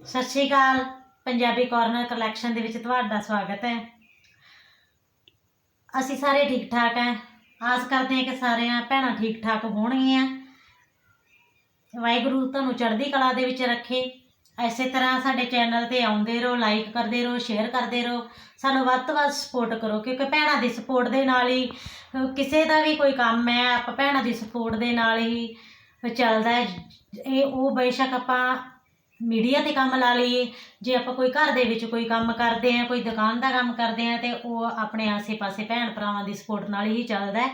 ਸਤਿ ਸ਼੍ਰੀ ਅਕਾਲ, ਪੰਜਾਬੀ ਕਾਰਨਰ ਕਲੈਕਸ਼ਨ ਦੇ ਵਿੱਚ ਤੁਹਾਡਾ ਸਵਾਗਤ ਹੈ। ਅਸੀਂ ਸਾਰੇ ਠੀਕ ਠਾਕ ਹੈ। ਆਸ ਕਰਦੇ ਹਾਂ ਕਿ ਸਾਰਿਆਂ ਭੈਣਾਂ ਠੀਕ ਠਾਕ ਹੋਣਗੀਆਂ। ਵਾਹਿਗੁਰੂ ਤੁਹਾਨੂੰ ਚੜ੍ਹਦੀ ਕਲਾ ਦੇ ਵਿੱਚ ਰੱਖੇ। ਐਸੇ ਤਰ੍ਹਾਂ ਸਾਡੇ ਚੈਨਲ ਤੇ ਆਉਂਦੇ ਰਹੋ ਲਾਈਕ ਕਰਦੇ ਰਹੋ ਸ਼ੇਅਰ ਕਰਦੇ ਰਹੋ। ਸਾਨੂੰ ਵੱਧ ਤੋਂ ਵੱਧ ਸਪੋਰਟ ਕਰੋ, ਕਿਉਂਕਿ ਭੈਣਾਂ ਦੀ ਸਪੋਰਟ ਦੇ ਨਾਲ ਹੀ ਕਿਸੇ ਦਾ ਵੀ ਕੋਈ ਕੰਮ ਹੈ, ਆਪਾਂ ਭੈਣਾਂ ਦੀ ਸਪੋਰਟ ਦੇ ਨਾਲ ਹੀ ਚੱਲਦਾ ਹੈ। ਇਹ ਉਹ ਬੇਸ਼ੱਕ ਆਪਾਂ ਮੀਡੀਆ ਤੇ ਕੰਮ ਲਾ ਲਈਏ। ਜੇ ਆਪਾਂ ਕੋਈ ਘਰ ਦੇ ਵਿੱਚ ਕੋਈ ਕੰਮ ਕਰਦੇ ਆ, ਕੋਈ ਦੁਕਾਨ ਦਾ ਕੰਮ ਕਰਦੇ ਆ, ਤੇ ਉਹ ਆਪਣੇ ਆਸੇ-ਪਾਸੇ ਭੈਣ ਭਰਾਵਾਂ ਦੀ ਸਪੋਰਟ ਨਾਲ ਹੀ ਚੱਲਦਾ ਹੈ।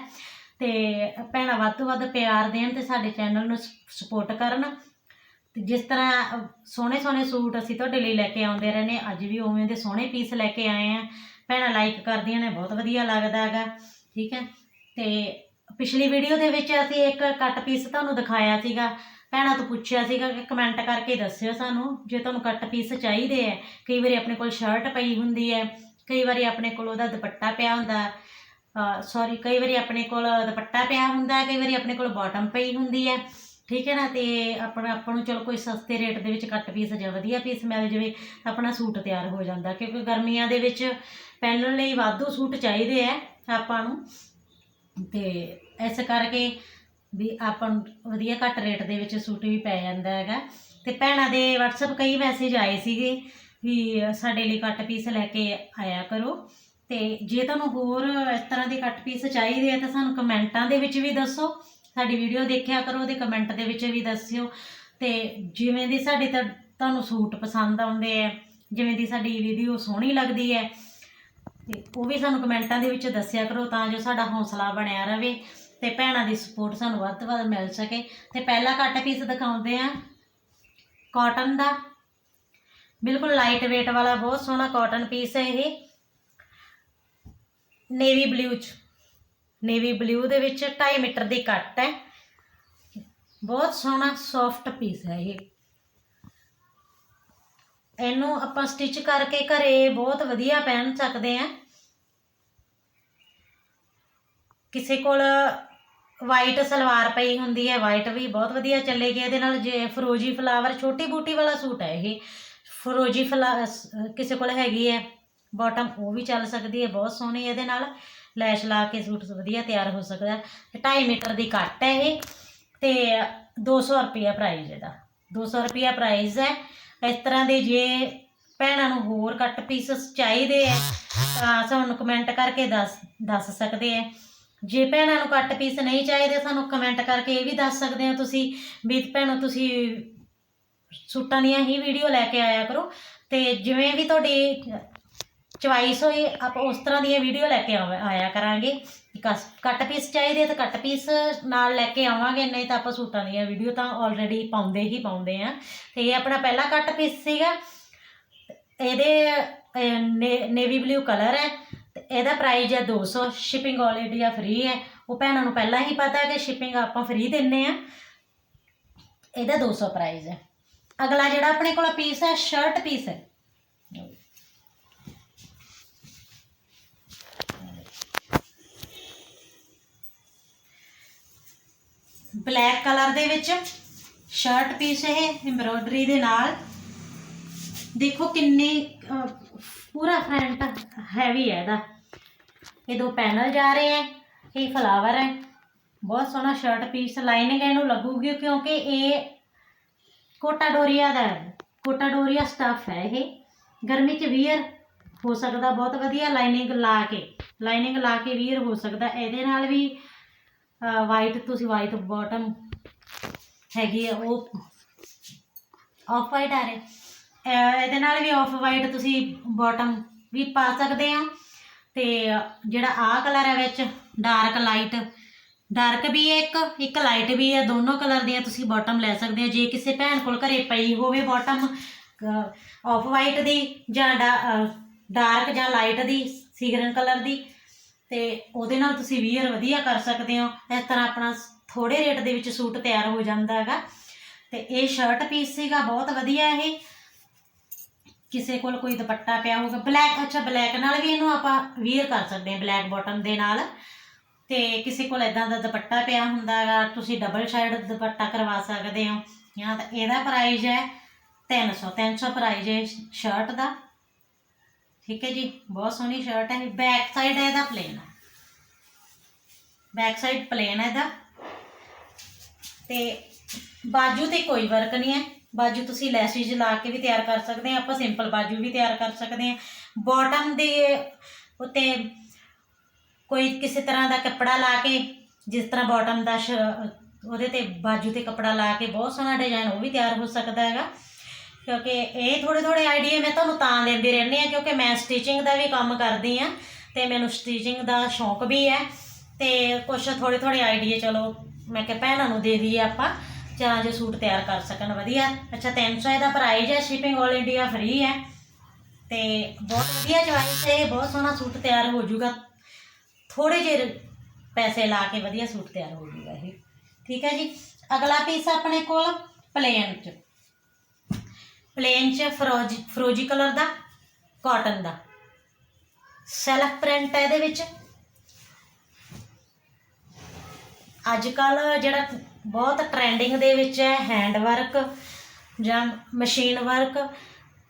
ਤੇ ਭੈਣਾਂ ਵੱਧ ਤੋਂ ਵੱਧ ਪਿਆਰ ਦੇਣ ਤੇ ਸਾਡੇ ਚੈਨਲ ਨੂੰ ਸਪੋਰਟ ਕਰਨ। ਤੇ ਜਿਸ ਤਰ੍ਹਾਂ ਸੋਹਣੇ ਸੋਹਣੇ ਸੂਟ ਅਸੀਂ ਤੁਹਾਡੇ ਲਈ ਲੈ ਕੇ ਆਉਂਦੇ ਰਹਿੰਦੇ ਅੱਜ ਵੀ ਉਵੇਂ ਦੇ ਸੋਹਣੇ ਪੀਸ ਲੈ ਕੇ ਆਏ ਆ ਭੈਣਾਂ ਲਾਈਕ ਕਰਦੀਆਂ ਨੇ, ਬਹੁਤ ਵਧੀਆ ਲੱਗਦਾ ਹੈਗਾ, ਠੀਕ ਹੈ। ਤੇ ਪਿਛਲੀ ਵੀਡੀਓ ਦੇ ਵਿੱਚ ਅਸੀਂ ਇੱਕ ਕੱਟ ਪੀਸ ਤੁਹਾਨੂੰ ਦਿਖਾਇਆ ਸੀਗਾ। ਭੈਣਾਂ ਤੋਂ ਪੁੱਛਿਆ ਸੀਗਾ ਕਿ ਕਮੈਂਟ ਕਰਕੇ ਦੱਸਿਓ ਸਾਨੂੰ, ਜੇ ਤੁਹਾਨੂੰ ਕੱਟ ਪੀਸ ਚਾਹੀਦੇ ਹੈ ਕਈ ਵਾਰੀ ਆਪਣੇ ਕੋਲ ਸ਼ਰਟ ਪਈ ਹੁੰਦੀ ਹੈ, ਕਈ ਵਾਰੀ ਆਪਣੇ ਕੋਲ ਉਹਦਾ ਦੁਪੱਟਾ ਪਿਆ ਹੁੰਦਾ ਸੌਰੀ ਕਈ ਵਾਰੀ ਆਪਣੇ ਕੋਲ ਦੁਪੱਟਾ ਪਿਆ ਹੁੰਦਾ, ਕਈ ਵਾਰੀ ਆਪਣੇ ਕੋਲ ਬਾਟਮ ਪਈ ਹੁੰਦੀ ਹੈ, ਠੀਕ ਹੈ ਨਾ, ਤੇ ਆਪਣਾ, ਆਪਾਂ ਨੂੰ ਚਲੋ ਕੋਈ ਸਸਤੇ ਰੇਟ ਦੇ ਵਿੱਚ ਕੱਟ ਪੀਸ ਜਾਂ ਵਧੀਆ ਪੀਸ ਮਿਲ ਜਾਵੇ ਤਾਂ ਆਪਣਾ ਸੂਟ ਤਿਆਰ ਹੋ ਜਾਂਦਾ, ਕਿਉਂਕਿ ਗਰਮੀਆਂ ਦੇ ਵਿੱਚ ਪਹਿਨਣ ਲਈ ਵਾਧੂ ਸੂਟ ਚਾਹੀਦੇ ਆ, ਆਪਾਂ ਨੂੰ, ਤੇ ਇਸ ਕਰਕੇ ਵੀ ਆਪਾਂ ਨੂੰ ਵਧੀਆ ਘੱਟ ਰੇਟ ਦੇ ਵਿੱਚ ਸੂਟ ਵੀ ਪੈ ਜਾਂਦਾ ਹੈਗਾ। ਤੇ ਭੈਣਾਂ ਦੇ WhatsApp ਕਈ ਮੈਸੇਜ ਆਏ ਸੀਗੇ ਵੀ ਸਾਡੇ ਲਈ ਕੱਟ ਪੀਸ ਲੈ ਕੇ ਆਇਆ ਕਰੋ। ਤੇ ਜੇ ਤੁਹਾਨੂੰ ਹੋਰ ਇਸ ਤਰ੍ਹਾਂ ਦੇ ਕੱਟ ਪੀਸ ਚਾਹੀਦੇ ਆ ਤਾਂ ਸਾਨੂੰ ਕਮੈਂਟਾਂ ਦੇ ਵਿੱਚ ਵੀ ਦੱਸੋ। ਸਾਡੀ ਵੀਡੀਓ ਦੇਖਿਆ ਕਰੋ ਉਹਦੇ ਕਮੈਂਟ ਦੇ ਵਿੱਚ ਵੀ ਦੱਸਿਓ। ਤੇ ਜਿਵੇਂ ਦੀ ਸਾਡੇ ਤਾਂ ਤੁਹਾਨੂੰ ਸੂਟ ਪਸੰਦ ਆਉਂਦੇ ਆ, ਜਿਵੇਂ ਦੀ ਸਾਡੀ ਵੀਡੀਓ ਸੋਹਣੀ ਲੱਗਦੀ ਹੈ ਤੇ ਉਹ ਵੀ ਸਾਨੂੰ ਕਮੈਂਟਾਂ ਦੇ ਵਿੱਚ ਦੱਸਿਆ ਕਰੋ ਤਾਂ ਜੋ ਸਾਡਾ ਹੌਸਲਾ ਬਣਿਆ ਰਹੇ। ਤੇ ਭੈਣਾਂ ਦੀ ਸਪੋਰਟ ਸਾਨੂੰ ਵੱਧ ਤੋਂ ਵੱਧ ਮਿਲ ਸਕੇ। ਤੇ ਪਹਿਲਾ ਕੱਟ ਪੀਸ ਦਿਖਾਉਂਦੇ ਆ। ਕਾਟਨ ਦਾ। ਬਿਲਕੁਲ ਲਾਈਟ weight ਵਾਲਾ, ਬਹੁਤ ਸੋਹਣਾ ਕਾਟਨ ਪੀਸ ਹੈ ਇਹ। ਨੇਵੀ ਬਲੂ ਚ। ਨੇਵੀ ਬਲੂ ਦੇ ਵਿੱਚ 2.5 ਮੀਟਰ ਦੀ ਕੱਟ ਹੈ। ਬਹੁਤ ਸੋਹਣਾ ਸੌਫਟ ਪੀਸ ਹੈ ਇਹ। ਇਹਨੂੰ ਆਪਾਂ ਸਟਿਚ ਕਰਕੇ ਘਰੇ ਬਹੁਤ ਵਧੀਆ ਪਹਿਨ ਸਕਦੇ ਆ। ਕਿਸੇ ਕੋਲ ਵਾਈਟ ਸਲਵਾਰ ਪਈ ਹੁੰਦੀ ਹੈ ਵਾਈਟ ਵੀ ਬਹੁਤ ਵਧੀਆ ਚੱਲੇਗੀ। ਇਹਦੇ ਨਾਲ ਜੇ ਫਰੋਜੀ ਫਲਾਵਰ ਛੋਟੀ ਬੂਟੀ ਵਾਲਾ ਸੂਟ ਹੈ ਇਹ। ਫਰੋਜੀ ਫਲਾ ਕਿਸੇ ਕੋਲ ਹੈਗੀ ਹੈ ਬਾਟਮ ਉਹ ਵੀ ਚੱਲ ਸਕਦੀ ਹੈ, ਬਹੁਤ ਸੋਹਣੀ ਇਹਦੇ ਨਾਲ। ਲੈਸ਼ ਲਾ ਕੇ ਸੂਟ ਵਧੀਆ ਤਿਆਰ ਹੋ ਸਕਦਾ ਹੈ। ਤੇ 2.5 ਮੀਟਰ ਦੀ ਕੱਟ ਹੈ ਇਹ, ਤੇ 200 ਰੁਪਿਆ ਪ੍ਰਾਈਸ ਇਹਦਾ। 200 ਰੁਪਿਆ ਪ੍ਰਾਈਸ ਹੈ। ਇਸ ਤਰ੍ਹਾਂ ਦੇ ਜੇ ਭੈਣਾਂ ਨੂੰ ਹੋਰ ਕੱਟ ਪੀਸਸ ਚਾਹੀਦੇ ਹੈ, ਤਾਂ ਸਾਨੂੰ ਕਮੈਂਟ ਕਰਕੇ ਦੱਸ ਦੱਸ ਸਕਦੇ ਹੈ। ਜੇ ਭੈਣਾਂ ਨੂੰ ਕੱਟ ਪੀਸ ਨਹੀਂ ਚਾਹੀਦੇ, ਸਾਨੂੰ ਕਮੈਂਟ ਕਰਕੇ ਇਹ ਵੀ ਦੱਸ ਸਕਦੇ ਹੋ ਤੁਸੀਂ ਵੀ ਭੈਣੋ, ਤੁਸੀਂ ਸੂਟਾਂ ਦੀਆਂ ਹੀ ਵੀਡੀਓ ਲੈ ਕੇ ਆਇਆ ਕਰੋ। ਤੇ ਜਿਵੇਂ ਵੀ ਤੁਹਾਡੀ ਚੁਆਇਸ ਹੋਈ, ਆਪਾਂ ਉਸ ਤਰ੍ਹਾਂ ਦੀਆਂ ਵੀਡੀਓ ਲੈ ਕੇ ਆਵਾ- ਆਇਆ ਕਰਾਂਗੇ। ਕਸ- ਕੱਟ ਪੀਸ ਚਾਹੀਦੇ ਤਾਂ ਕੱਟ ਪੀਸ ਨਾਲ ਲੈ ਕੇ ਆਵਾਂਗੇ, ਨਹੀਂ ਤਾਂ ਆਪਾਂ ਸੂਟਾਂ ਦੀਆਂ ਵੀਡੀਓ ਤਾਂ ਆਲਰੇਡੀ ਪਾਉਂਦੇ ਹੀ ਪਾਉਂਦੇ ਆ। ਤੇ ਇਹ ਆਪਣਾ ਪਹਿਲਾ ਕੱਟ ਪੀਸ ਸੀਗਾ। ਇਹਦੇ ਨੇਵੀ ਬਲੂ ਕਲਰ ਹੈ। ਇਹਦਾ ਪ੍ਰਾਈਸ ਹੈ 200 ਸ਼ਿਪਿੰਗ ਆਲ ਇੰਡੀਆ ਫ੍ਰੀ ਹੈ, ਉਹ ਭੈਣਾਂ ਨੂੰ ਪਹਿਲਾਂ ਹੀ ਪਤਾ ਹੈ ਕਿ ਸ਼ਿਪਿੰਗ ਆਪਾਂ ਫ੍ਰੀ ਦਿੰਨੇ ਆ। ਇਹਦਾ 200 ਪ੍ਰਾਈਸ ਹੈ। ਅਗਲਾ ਜਿਹੜਾ ਆਪਣੇ ਕੋਲ ਪੀਸ ਹੈ ਸ਼ਰਟ ਪੀਸ ਹੈ। ਬਲੈਕ ਕਲਰ ਦੇ ਵਿੱਚ ਸ਼ਰਟ ਪੀਸ ਇਹ ਐਮਬ੍ਰੋਇਡਰੀ ਦੇ ਨਾਲ। ਦੇਖੋ ਕਿੰਨੀ ਪੂਰਾ ਫਰੰਟ ਹੈਵੀ ਹੈ ਇਹਦਾ। ਇਹ ਦੋ ਪੈਨਲ ਜਾ ਰਹੇ ਹੈ ਇਹ ਫਲਾਵਰ ਹੈ ਬਹੁਤ ਸੋਹਣਾ ਸ਼ਰਟ ਪੀਸ ਲਾਈਨਿੰਗ ਇਹਨੂੰ ਲੱਗੂਗੀ ਕਿਉਂਕਿ ਇਹ ਕੋਟਾ ਡੋਰੀਆ ਦਾ ਹੈ। ਕੋਟਾ ਡੋਰੀਆ ਸਟਫ ਹੈ ਇਹ। ਗਰਮੀ 'ਚ ਵੀਅਰ ਹੋ ਸਕਦਾ ਬਹੁਤ ਵਧੀਆ ਲਾਈਨਿੰਗ ਲਾ ਕੇ ਲਾਈਨਿੰਗ ਲਾ ਕੇ ਵੀਅਰ ਹੋ ਸਕਦਾ। ਇਹਦੇ ਨਾਲ ਵੀ ਵਾਈਟ ਤੁਸੀਂ ਵਾਈਟ ਬਾਟਮ ਹੈਗੀ ਆ, ਉਹ ਆਫ ਵਾਈਟ ਆ ਰਹੇ। ਇਹਦੇ ਨਾਲ ਵੀ ਆਫ ਵਾਈਟ ਤੁਸੀਂ ਬਾਟਮ ਵੀ ਪਾ ਸਕਦੇ ਆ। ਜਿਹੜਾ ਆ ਕਲਰ ਹੈ ਵਿੱਚ ਡਾਰਕ ਲਾਈਟ ਡਾਰਕ ਵੀ ਹੈ ਇੱਕ ਇੱਕ ਲਾਈਟ ਵੀ ਹੈ ਦੋਨੋਂ ਕਲਰ ਦੀਆਂ ਤੁਸੀਂ ਬਾਟਮ ਲੈ ਸਕਦੇ ਹੋ। ਜੇ ਕਿਸੇ ਭੈਣ ਕੋਲ ਘਰੇ ਪਈ ਹੋਵੇ ਬਾਟਮ ਆਫ ਵਾਈਟ ਦੀ ਜਾਂ ਡਾਰਕ ਜਾਂ ਲਾਈਟ ਦੀ, ਸੀਗਰਨ ਕਲਰ ਦੀ, ਤੇ ਉਹਦੇ ਨਾਲ ਤੁਸੀਂ ਵੀਅਰ ਵਧੀਆ ਕਰ ਸਕਦੇ ਹੋ। ਇਸ ਤਰ੍ਹਾਂ ਆਪਣਾ ਥੋੜੇ ਰੇਟ ਦੇ ਵਿੱਚ ਸੂਟ ਤਿਆਰ ਹੋ ਜਾਂਦਾ ਹੈਗਾ। ਤੇ ਇਹ ਸ਼ਰਟ ਪੀਸ ਸੀਗਾ, ਬਹੁਤ ਵਧੀਆ ਇਹ। ਕਿਸੇ ਕੋਲ ਕੋਈ ਦੁਪੱਟਾ ਪਿਆ ਹੋਊਗਾ ਬਲੈਕ ਅੱਛਾ ਬਲੈਕ ਨਾਲ ਵੀ ਇਹਨੂੰ ਆਪਾਂ ਵੀਅਰ ਕਰ ਸਕਦੇ ਹਾਂ ਬਲੈਕ ਬਾਟਮ ਦੇ ਨਾਲ। ਤੇ ਕਿਸੇ ਕੋਲ ਇਦਾਂ ਦਾ ਦੁਪੱਟਾ ਪਿਆ ਹੁੰਦਾ ਹੈਗਾ, ਤੁਸੀਂ ਡਬਲ ਸਾਈਡ ਦੁਪੱਟਾ ਕਰਵਾ ਸਕਦੇ ਹੋ। ਜਾਂ ਤਾਂ ਇਹਦਾ ਪ੍ਰਾਈਸ ਹੈ 300 300 ਪ੍ਰਾਈਸ ਹੈ ਸ਼ਰਟ ਦਾ। ਠੀਕ ਹੈ ਜੀ, ਬਹੁਤ ਸੋਹਣੀ ਸ਼ਰਟ ਹੈ ਬੈਕ ਸਾਈਡ ਹੈ ਇਹਦਾ ਪਲੇਨ ਹੈ ਬੈਕ ਸਾਈਡ ਪਲੇਨ ਹੈ ਇਹਦਾ। ਤੇ ਬਾਜੂ ਤੇ ਕੋਈ ਵਰਕ ਨਹੀਂ ਹੈ। ਬਾਜੂ ਤੁਸੀਂ ਲੈਸਿਸ ਲਾ ਕੇ ਵੀ ਤਿਆਰ ਕਰ ਸਕਦੇ ਆ ਆਪਾਂ ਸਿੰਪਲ ਬਾਜੂ ਵੀ ਤਿਆਰ ਕਰ ਸਕਦੇ ਆ ਬਾਟਮ ਦੇ ਉੱਤੇ ਕੋਈ ਕਿਸੇ ਤਰ੍ਹਾਂ ਦਾ ਕੱਪੜਾ ਲਾ ਕੇ, ਜਿਸ ਤਰ੍ਹਾਂ ਬਾਟਮ ਦਾ ਸ਼- ਉਹਦੇ ਤੇ ਬਾਜੂ ਤੇ ਕੱਪੜਾ ਲਾ ਕੇ ਬਹੁਤ ਸੋਹਣਾ ਡਿਜ਼ਾਈਨ ਉਹ ਵੀ ਤਿਆਰ ਹੋ ਸਕਦਾ ਹੈਗਾ। ਕਿਉਂਕਿ ਇਹ ਥੋੜੇ ਥੋੜੇ ਆਈਡੀਆ ਮੈਂ ਤੁਹਾਨੂੰ ਤਾਂ ਦਿੰਦੀ ਰਹਿੰਦੀ ਆ ਕਿਉਂਕਿ ਮੈਂ ਸਟਿਚਿੰਗ ਦਾ ਵੀ ਕੰਮ ਕਰਦੀ ਆ ਤੇ ਮੈਨੂੰ ਸਟਿਚਿੰਗ ਦਾ ਸ਼ੌਂਕ ਵੀ ਹੈ ਤੇ ਕੁਛ ਥੋੜੇ ਥੋੜੇ ਆਈਡੀਆ ਚਲੋ ਮੈਂ ਕਿ ਭੈਣਾਂ ਨੂੰ ਦੇ ਦਈਏ ਆਪਾਂ। ਜਾਂ ਜੇ ਸੂਟ ਤਿਆਰ ਕਰ ਸਕਣ, ਵਧੀਆ। ਅੱਛਾ 300 ਇਹਦਾ ਪ੍ਰਾਈਜ਼ ਹੈ ਸ਼ਿਪਿੰਗ 올 ਇੰਡੀਆ ਫ੍ਰੀ ਹੈ। ਤੇ ਬਹੁਤ ਵਧੀਆ ਚੁਆਇਸ ਹੈ ਬਹੁਤ ਸੋਹਣਾ ਸੂਟ ਤਿਆਰ ਹੋ ਜਾਊਗਾ। ਥੋੜੇ ਜਿਹੇ ਪੈਸੇ ਲਾ ਕੇ ਵਧੀਆ ਸੂਟ ਤਿਆਰ ਹੋ ਜਾਊਗਾ ਇਹ। ਠੀਕ ਹੈ ਜੀ? ਅਗਲਾ ਪੀਸ ਆਪਣੇ ਕੋਲ ਪਲੇਨ ਚ। ਪਲੇਨ ਚ ਫਰੋਜੀ ਫਰੋਜੀ ਕਲਰ ਦਾ ਕਾਟਨ ਦਾ। ਸੈਲਫ ਪ੍ਰਿੰਟ ਹੈ ਇਹਦੇ ਵਿੱਚ। ਅੱਜ ਕੱਲ ਜਿਹੜਾ ਬਹੁਤ ਟ੍ਰੈਂਡਿੰਗ ਦੇ ਵਿੱਚ ਹੈ ਹੈਂਡ ਵਰਕ ਜਾਂ ਮਸ਼ੀਨ ਵਰਕ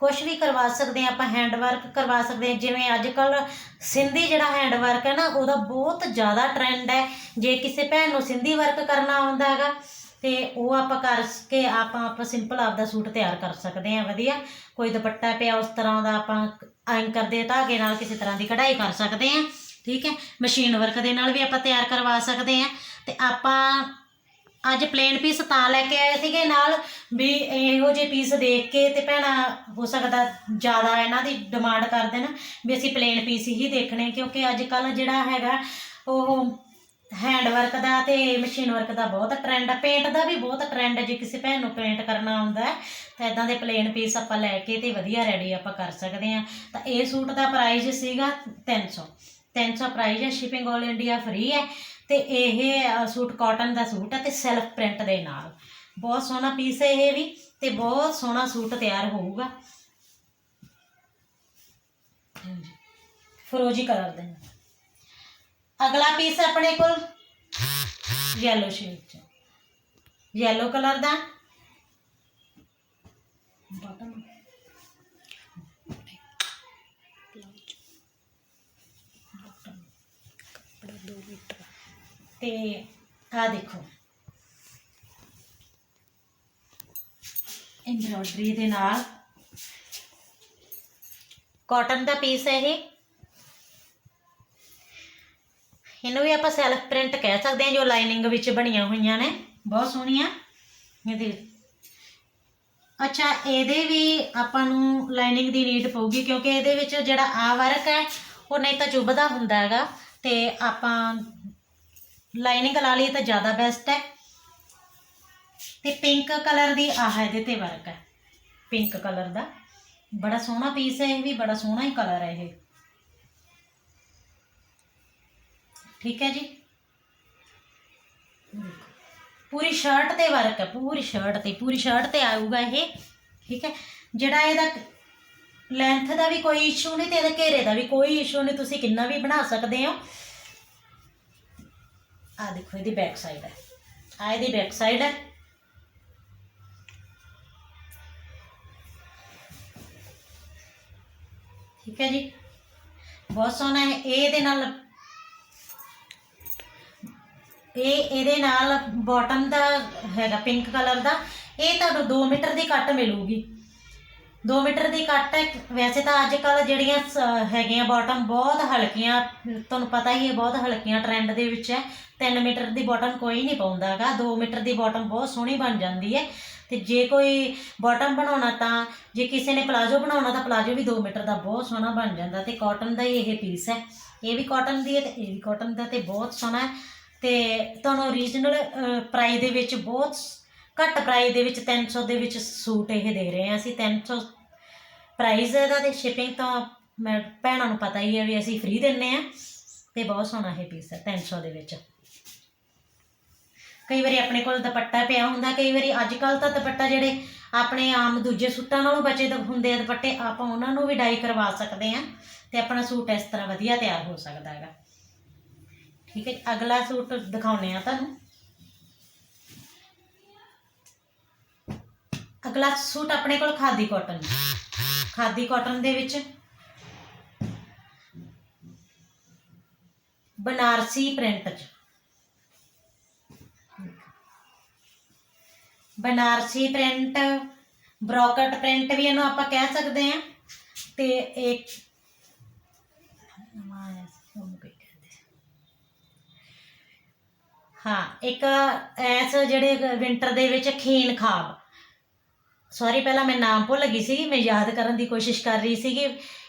ਕੁਝ ਵੀ ਕਰਵਾ ਸਕਦੇ ਆ ਆਪਾਂ ਹੈਂਡ ਵਰਕ ਕਰਵਾ ਸਕਦੇ ਆ ਜਿਵੇਂ ਅੱਜ ਕੱਲ ਸਿੰਧੀ ਜਿਹੜਾ ਹੈਂਡ ਵਰਕ ਹੈ ਨਾ, ਉਹਦਾ ਬਹੁਤ ਜ਼ਿਆਦਾ ਟ੍ਰੈਂਡ ਹੈ। ਜੇ ਕਿਸੇ ਭੈਣ ਨੂੰ ਸਿੰਧੀ ਵਰਕ ਕਰਨਾ ਆਉਂਦਾ ਹੈਗਾ, ਤੇ ਉਹ ਆਪਾਂ ਕਰ ਕੇ ਆਪਾਂ ਆਪਾਂ ਸਿੰਪਲ ਆਪਦਾ ਸੂਟ ਤਿਆਰ ਕਰ ਸਕਦੇ ਆ ਵਧੀਆ। ਕੋਈ ਦੁਪੱਟਾ ਪਿਆ, ਉਸ ਤਰ੍ਹਾਂ ਦਾ ਆਪਾਂ ਐਂਕਰ ਦੇ ਧਾਗੇ ਨਾਲ ਕਿਸੇ ਤਰ੍ਹਾਂ ਦੀ ਕਢਾਈ ਕਰ ਸਕਦੇ ਆ ਠੀਕ ਹੈ ਮਸ਼ੀਨ ਵਰਕ ਦੇ ਨਾਲ ਵੀ ਆਪਾਂ ਤਿਆਰ ਕਰਵਾ ਸਕਦੇ ਆ ਤੇ ਆਪਾਂ ਅੱਜ ਪਲੇਨ ਪੀਸ ਤਾਂ ਲੈ ਕੇ ਆਏ ਸੀਗੇ ਨਾਲ ਵੀ ਇਹੋ ਜਿਹੇ ਪੀਸ ਦੇਖ ਕੇ ਤੇ ਭੈਣਾ, ਹੋ ਸਕਦਾ ਜ਼ਿਆਦਾ ਇਹਨਾਂ ਦੀ ਡਿਮਾਂਡ ਕਰ ਦੇਣ ਵੀ ਅਸੀਂ ਪਲੇਨ ਪੀਸ ਹੀ ਦੇਖਣੇ, ਕਿਉਂਕਿ ਅੱਜ ਕੱਲ ਜਿਹੜਾ ਹੈਗਾ ਉਹ ਹੈਂਡ ਵਰਕ ਦਾ ਤੇ ਮਸ਼ੀਨ ਵਰਕ ਦਾ ਬਹੁਤ ਟ੍ਰੈਂਡ ਹੈ ਪੇਂਟ ਦਾ ਵੀ ਬਹੁਤ ਟ੍ਰੈਂਡ ਹੈ ਜੇ ਕਿਸੇ ਭੈਣ ਨੂੰ ਪੇਂਟ ਕਰਨਾ ਆਉਂਦਾ ਹੈ, ਤਾਂ ਇਦਾਂ ਦੇ ਪਲੇਨ ਪੀਸ ਆਪਾਂ ਲੈ ਕੇ ਤੇ ਵਧੀਆ ਰੈਡੀ ਆਪਾਂ ਕਰ ਸਕਦੇ ਹਾਂ। ਤਾਂ ਇਹ ਸੂਟ ਦਾ ਪ੍ਰਾਈਸ ਸੀਗਾ 300 300 ਪ੍ਰਾਈਸ ਹੈ ਸ਼ਿਪਿੰਗ 올 ਇੰਡੀਆ ਫ੍ਰੀ ਹੈ। ਤੇ ਇਹ ਸੂਟ ਕਾਟਨ ਦਾ ਸੂਟ ਹੈ ਤੇ ਸੈਲਫ ਪ੍ਰਿੰਟ ਦੇ ਨਾਲ। ਬਹੁਤ ਸੋਹਣਾ ਪੀਸ ਹੈ ਇਹ ਵੀ ਤੇ ਬਹੁਤ ਸੋਹਣਾ ਸੂਟ ਤਿਆਰ ਹੋਊਗਾ। ਫਰੋਜੀ ਕਲਰ ਦੇ ਅਗਲਾ ਪੀਸ ਆਪਣੇ ਕੋਲ। ਯੈਲੋ ਸ਼ੇਡ ਚ। ਯੈਲੋ ਕਲਰ ਦਾ। ਬਟਨ ਤੇ ਆ ਦੇਖੋ। ਐਮਬ੍ਰੋਇਡਰੀ ਦੇ ਨਾਲ ਕਾਟਨ ਦਾ ਪੀਸ ਹੈ ਇਹ। ਇਹਨੂੰ ਵੀ ਆਪਾਂ ਸੈਲਫ ਪ੍ਰਿੰਟ ਕਹਿ ਸਕਦੇ ਹਾਂ, ਜੋ ਲਾਈਨਿੰਗ ਵਿੱਚ ਬਣੀਆਂ ਹੋਈਆਂ ਨੇ। ਬਹੁਤ ਸੋਹਣੀਆਂ। ਇਹਦੇ ਅੱਛਾ, ਇਹਦੇ ਵੀ ਆਪਾਂ ਨੂੰ ਲਾਈਨਿੰਗ ਦੀ ਨੀਡ ਪਊਗੀ, ਕਿਉਂਕਿ ਇਹਦੇ ਵਿੱਚ ਜਿਹੜਾ ਆ ਵਰਕ ਹੈ, ਉਹ ਨਹੀਂ ਤਾਂ ਚੁੱਭਦਾ ਹੁੰਦਾ ਹੈਗਾ। ਤੇ ਆਪਾਂ ਲਾਈਨਿੰਗ ਲਾ ਲਈ ਤਾਂ ਜ਼ਿਆਦਾ ਬੈਸਟ ਹੈ। ਤੇ ਪਿੰਕ ਕਲਰ ਦੀ ਆਹ ਇਹਦੇ ਤੇ ਵਰਕ ਹੈ। ਪਿੰਕ ਕਲਰ ਦਾ। ਬੜਾ ਸੋਹਣਾ ਪੀਸ ਹੈ ਇਹ ਵੀ, ਬੜਾ ਸੋਹਣਾ ਹੀ ਕਲਰ ਹੈ ਇਹ। ਠੀਕ ਹੈ ਜੀ। ਪੂਰੀ ਸ਼ਰਟ ਤੇ ਵਰਕ ਹੈ, ਪੂਰੀ ਸ਼ਰਟ ਤੇ, ਪੂਰੀ ਸ਼ਰਟ ਤੇ ਆਊਗਾ ਇਹ। ਠੀਕ ਹੈ। ਜਿਹੜਾ ਇਹਦਾ ਲੈਂਥ ਦਾ ਵੀ ਕੋਈ ਇਸ਼ੂ ਨਹੀਂ ਤੇ ਇਹਦੇ ਘੇਰੇ ਦਾ ਵੀ ਕੋਈ ਇਸ਼ੂ ਨਹੀਂ। ਤੁਸੀਂ ਕਿੰਨਾ ਵੀ ਬਣਾ ਸਕਦੇ ਹੋ। ਆ ਦੇਖੋ, ਇਹਦੀ ਬੈਕ ਸਾਈਡ ਹੈ। ਆ ਇਹਦੀ ਬੈਕ ਸਾਈਡ ਹੈ। ਠੀਕ ਹੈ ਜੀ। ਬਹੁਤ ਸੋਹਣਾ ਹੈ। ਇਹ ਇਹਦੇ ਨਾਲ ਇਹ ਇਹਦੇ ਨਾਲ ਬਾਟਮ ਦਾ ਹੈਗਾ ਪਿੰਕ ਕਲਰ ਦਾ। ਇਹ ਤੁਹਾਨੂੰ 2 ਮੀਟਰ ਦੀ ਕੱਟ ਮਿਲੂਗੀ। 2 ਮੀਟਰ ਦੀ ਕੱਟ ਹੈ। ਵੈਸੇ ਤਾਂ ਅੱਜ ਕੱਲ ਜਿਹੜੀਆਂ ਸ- ਹੈਗੀਆਂ ਬਾਟਮ ਬਹੁਤ ਹਲਕੀਆਂ, ਤੁਹਾਨੂੰ ਪਤਾ ਹੀ ਹੈ, ਬਹੁਤ ਹਲਕੀਆਂ ਟ੍ਰੈਂਡ ਦੇ ਵਿੱਚ ਹੈ। 3 ਮੀਟਰ ਦੀ ਬਾਟਮ ਕੋਈ ਨਹੀਂ ਪਾਉਂਦਾਗਾ 2 ਮੀਟਰ ਦੀ ਬਾਟਮ ਬਹੁਤ ਸੋਹਣੀ ਬਣ ਜਾਂਦੀ ਹੈ। ਤੇ ਜੇ ਕੋਈ ਬਾਟਮ ਬਣਾਉਣਾ ਤਾਂ, ਜੇ ਕਿਸੇ ਨੇ ਪਲਾਜੋ ਬਣਾਉਣਾ ਤਾਂ ਪਲਾਜੋ ਵੀ 2 ਮੀਟਰ ਦਾ ਬਹੁਤ ਸੋਹਣਾ ਬਣ ਜਾਂਦਾ ਤੇ ਕਾਟਨ ਦਾ ਹੀ ਇਹ ਪੀਸ ਹੈ। ਇਹ ਵੀ ਕਾਟਨ ਦੀ ਹੈ ਤੇ ਇਹ ਵੀ ਕਾਟਨ ਦਾ ਤੇ ਬਹੁਤ ਸੋਹਣਾ ਹੈ। ਤੇ ਤੁਹਾਨੂੰ ਓਰੀਜਨਲ ਪ੍ਰਾਈਸ ਦੇ ਵਿੱਚ ਬਹੁਤ ਘੱਟ ਪ੍ਰਾਈਸ ਦੇ ਵਿੱਚ 300 ਦੇ ਵਿੱਚ ਸੂਟ ਇਹ ਦੇ ਰਹੇ ਹਾਂ ਅਸੀਂ। 300 ਪ੍ਰਾਈਸ ਇਹਦਾ ਤੇ ਸ਼ਿਪਿੰਗ ਤਾਂ ਮੈਂ ਭੈਣਾਂ ਨੂੰ ਪਤਾ ਹੀ ਹੈ ਵੀ ਅਸੀਂ ਫ੍ਰੀ ਦਿੰਨੇ ਆ ਤੇ ਬਹੁਤ ਸੋਹਣਾ ਇਹ ਪੀਸ ਹੈ 300 ਦੇ ਵਿੱਚ। ਕਈ ਵਾਰੀ ਆਪਣੇ ਕੋਲ ਦੁਪੱਟਾ ਪਿਆ ਹੁੰਦਾ, ਕਈ ਵਾਰੀ ਅੱਜ ਕੱਲ ਤਾਂ ਦੁਪੱਟਾ ਜਿਹੜੇ ਆਪਣੇ ਆਮ ਦੂਜੇ ਸੂਟਾਂ ਨਾਲੋਂ ਬਚੇ ਹੁੰਦੇ ਆ ਦੁਪੱਟੇ, ਆਪਾਂ ਉਹਨਾਂ ਨੂੰ ਵੀ ਡਾਈ ਕਰਵਾ ਸਕਦੇ ਆ ਤੇ ਆਪਣਾ ਸੂਟ ਇਸ ਤਰ੍ਹਾਂ ਵਧੀਆ ਤਿਆਰ ਹੋ ਸਕਦਾ ਹੈਗਾ। ਠੀਕ ਹੈ ਅਗਲਾ ਸੂਟ ਦਿਖਾਉਨੇ ਆ ਤੁਹਾਨੂੰ। ਅਗਲਾ ਸੂਟ ਆਪਣੇ ਕੋਲ ਖਾਦੀ ਕਾਟਨ ਖਾਦੀ ਕਾਟਨ ਦੇ ਵਿੱਚ। ਬਨਾਰਸੀ ਪ੍ਰਿੰਟ ਚ। ਬਨਾਰਸੀ ਪ੍ਰਿੰਟ, ਬ੍ਰੋਕਟ ਪ੍ਰਿੰਟ ਵੀ ਇਹਨੂੰ ਆਪਾਂ ਕਹਿ ਸਕਦੇ ਹਾਂ। ਤੇ ਇੱਕ ਹਾਂ, ਇੱਕ ਐਸ ਜਿਹੜੇ ਵਿੰਟਰ ਦੇ ਵਿੱਚ ਖੀਨ ਖਾਬ ਸੌਰੀ ਪਹਿਲਾਂ ਮੈਂ ਨਾਮ ਭੁੱਲ ਗਈ ਸੀ ਮੈਂ ਯਾਦ ਕਰਨ ਦੀ ਕੋਸ਼ਿਸ਼ ਕਰ ਰਹੀ ਸੀਗੀ।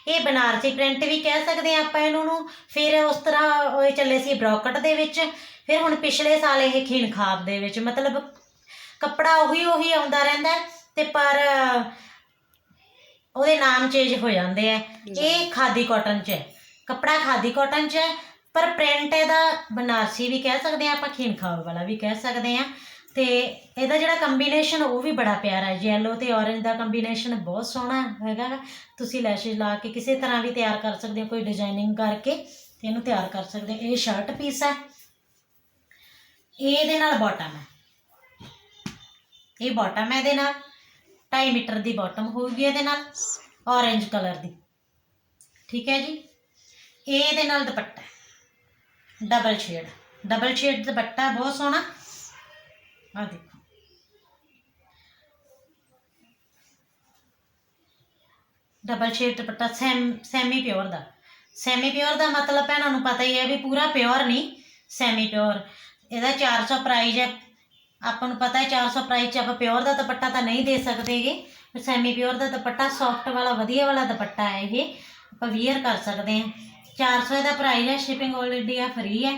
ਇਹ ਬਨਾਰਸੀ ਪ੍ਰਿੰਟ ਵੀ ਕਹਿ ਸਕਦੇ ਹਾਂ ਆਪਾਂ ਇਹਨੂੰ ਨੂੰ। ਫਿਰ ਉਸ ਤਰ੍ਹਾਂ ਉਹ ਚੱਲੇ ਸੀ ਬ੍ਰੋਕਟ ਦੇ ਵਿੱਚ। ਫਿਰ ਹੁਣ ਪਿਛਲੇ ਸਾਲ ਇਹ ਖੀਨ ਖਾਬ ਦੇ ਵਿੱਚ ਮਤਲਬ ਕੱਪੜਾ ਉਹੀ ਉਹੀ ਆਉਂਦਾ ਰਹਿੰਦਾ ਤੇ ਪਰ ਉਹਦੇ ਨਾਮ ਚੇਂਜ ਹੋ ਜਾਂਦੇ ਆ। ਇਹ ਖਾਦੀ ਕਾਟਨ ਚ ਹੈ। ਕੱਪੜਾ ਖਾਦੀ ਕਾਟਨ ਚ ਹੈ ਪਰ ਪ੍ਰਿੰਟ ਇਹਦਾ ਬਨਾਰਸੀ ਵੀ ਕਹਿ ਸਕਦੇ ਆ ਆਪਾਂ ਖੀਨ ਖਾਬ ਵਾਲਾ ਵੀ ਕਹਿ ਸਕਦੇ ਆ ਤੇ ਇਹਦਾ ਜਿਹੜਾ ਕੰਬੀਨੇਸ਼ਨ ਉਹ ਵੀ ਬੜਾ ਪਿਆਰਾ ਹੈ। ਯੈਲੋ ਤੇ ਔਰੇਂਜ ਦਾ ਕੰਬੀਨੇਸ਼ਨ ਬਹੁਤ ਸੋਹਣਾ ਹੈਗਾ ਤੁਸੀਂ ਲੈਸ਼ਸ ਲਾ ਕੇ ਕਿਸੇ ਤਰ੍ਹਾਂ ਵੀ ਤਿਆਰ ਕਰ ਸਕਦੇ ਹੋ, ਕੋਈ ਡਿਜ਼ਾਈਨਿੰਗ ਕਰਕੇ ਤੇ ਇਹਨੂੰ ਤਿਆਰ ਕਰ ਸਕਦੇ ਇਹ ਸ਼ਰਟ ਪੀਸ ਹੈ ਇਹਦੇ ਨਾਲ ਬਾਟਮ ਹੈ ਇਹ ਬਾਟਮ ਹੈ ਇਹਦੇ ਨਾਲ। 2.5 ਮੀਟਰ ਦੀ ਬਾਟਮ ਹੋਊਗੀ ਇਹਦੇ ਨਾਲ। ਔਰੇਂਜ ਕਲਰ ਦੀ। ਠੀਕ ਹੈ ਜੀ? ਇਹ ਇਹਦੇ ਨਾਲ dupatta. Double shade double shade dupatta ਬਹੁਤ ਸੋਹਣਾ। ਆ ਦੇਖੋ। ਡਬਲ ਸ਼ੇਡ ਦੁਪੱਟਾ ਸੈਮ ਸੈਮੀ ਪਿਓਰ ਦਾ। ਸੈਮੀ ਪਿਓਰ ਦਾ ਮਤਲਬ ਭੈਣਾਂ ਨੂੰ ਪਤਾ ਹੀ ਹੈ ਵੀ ਪੂਰਾ ਪਿਓਰ ਨਹੀਂ ਸੈਮੀ ਪਿਓਰ ਇਹਦਾ 400 ਪ੍ਰਾਈਜ ਹੈ। ਆਪਾਂ ਨੂੰ ਪਤਾ ਹੈ 400 ਪ੍ਰਾਈਜ਼ 'ਚ ਆਪਾਂ ਪਿਓਰ ਦਾ ਦੁਪੱਟਾ ਤਾਂ ਨਹੀਂ ਦੇ ਸਕਦੇਗੇ ਸੈਮੀ ਪਿਓਰ ਦਾ ਦੁਪੱਟਾ ਸੌਫਟ ਵਾਲਾ, ਵਧੀਆ ਵਾਲਾ ਦੁਪੱਟਾ ਹੈ ਇਹ। ਆਪਾਂ ਵੀਅਰ ਕਰ ਸਕਦੇ ਹਾਂ। 400 ਦਾ ਪ੍ਰਾਈਜ਼ ਹੈ ਸ਼ਿਪਿੰਗ ਆਲ ਇੰਡੀਆ ਫ੍ਰੀ ਹੈ।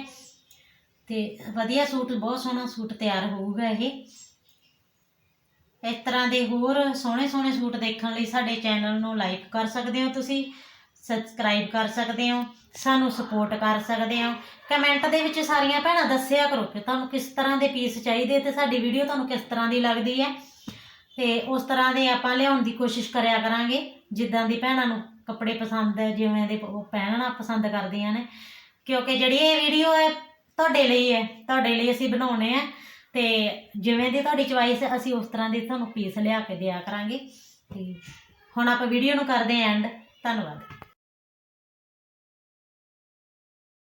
ਤੇ ਵਧੀਆ ਸੂਟ, ਬਹੁਤ ਸੋਹਣਾ ਸੂਟ ਤਿਆਰ ਹੋਊਗਾ ਇਹ। ਇਸ ਤਰ੍ਹਾਂ ਦੇ ਹੋਰ ਸੋਹਣੇ ਸੋਹਣੇ ਸੂਟ ਦੇਖਣ ਲਈ ਸਾਡੇ ਚੈਨਲ ਨੂੰ ਲਾਈਕ ਕਰ ਸਕਦੇ ਹੋ ਤੁਸੀਂ, ਸਬਸਕ੍ਰਾਈਬ ਕਰ ਸਕਦੇ ਹੋ, ਸਾਨੂੰ ਸਪੋਰਟ ਕਰ ਸਕਦੇ ਹੋ। ਕਮੈਂਟ ਦੇ ਵਿੱਚ ਸਾਰੀਆਂ ਭੈਣਾਂ ਦੱਸਿਆ ਕਰੋ ਕਿ ਤੁਹਾਨੂੰ ਕਿਸ ਤਰ੍ਹਾਂ ਦੇ ਪੀਸ ਚਾਹੀਦੇ ਤੇ ਸਾਡੀ ਵੀਡੀਓ ਤੁਹਾਨੂੰ ਕਿਸ ਤਰ੍ਹਾਂ ਦੀ ਲੱਗਦੀ ਹੈ। ਤੇ ਉਸ ਤਰ੍ਹਾਂ ਦੇ ਆਪਾਂ ਲਿਆਉਣ ਦੀ ਕੋਸ਼ਿਸ਼ ਕਰਿਆ ਕਰਾਂਗੇ, ਜਿੱਦਾਂ ਦੀ ਭੈਣਾਂ ਨੂੰ ਕੱਪੜੇ ਪਸੰਦ ਹੈ, ਜਿਵੇਂ ਦੇ ਉਹ ਪਹਿਨਣਾ ਪਸੰਦ ਕਰਦੀਆਂ ਨੇ। ਕਿਉਂਕਿ ਜਿਹੜੀ ਇਹ ਵੀਡੀਓ ਹੈ ਤੁਹਾਡੇ ਲਈ ਹੈ, ਤੁਹਾਡੇ ਲਈ ਅਸੀਂ ਬਣਾਉਣੇ ਆ। ਤੇ ਜਿਵੇਂ ਦੀ ਤੁਹਾਡੀ ਚੁਆਇਸ ਹੈ, ਅਸੀਂ ਉਸ ਤਰ੍ਹਾਂ ਦੀ ਤੁਹਾਨੂੰ ਪੀਸ ਲਿਆ ਕੇ ਦਿਆ ਕਰਾਂਗੇ। ਤੇ ਹੁਣ ਆਪਾਂ ਵੀਡੀਓ ਨੂੰ ਕਰਦੇ ਐਂਡ ਧੰਨਵਾਦ।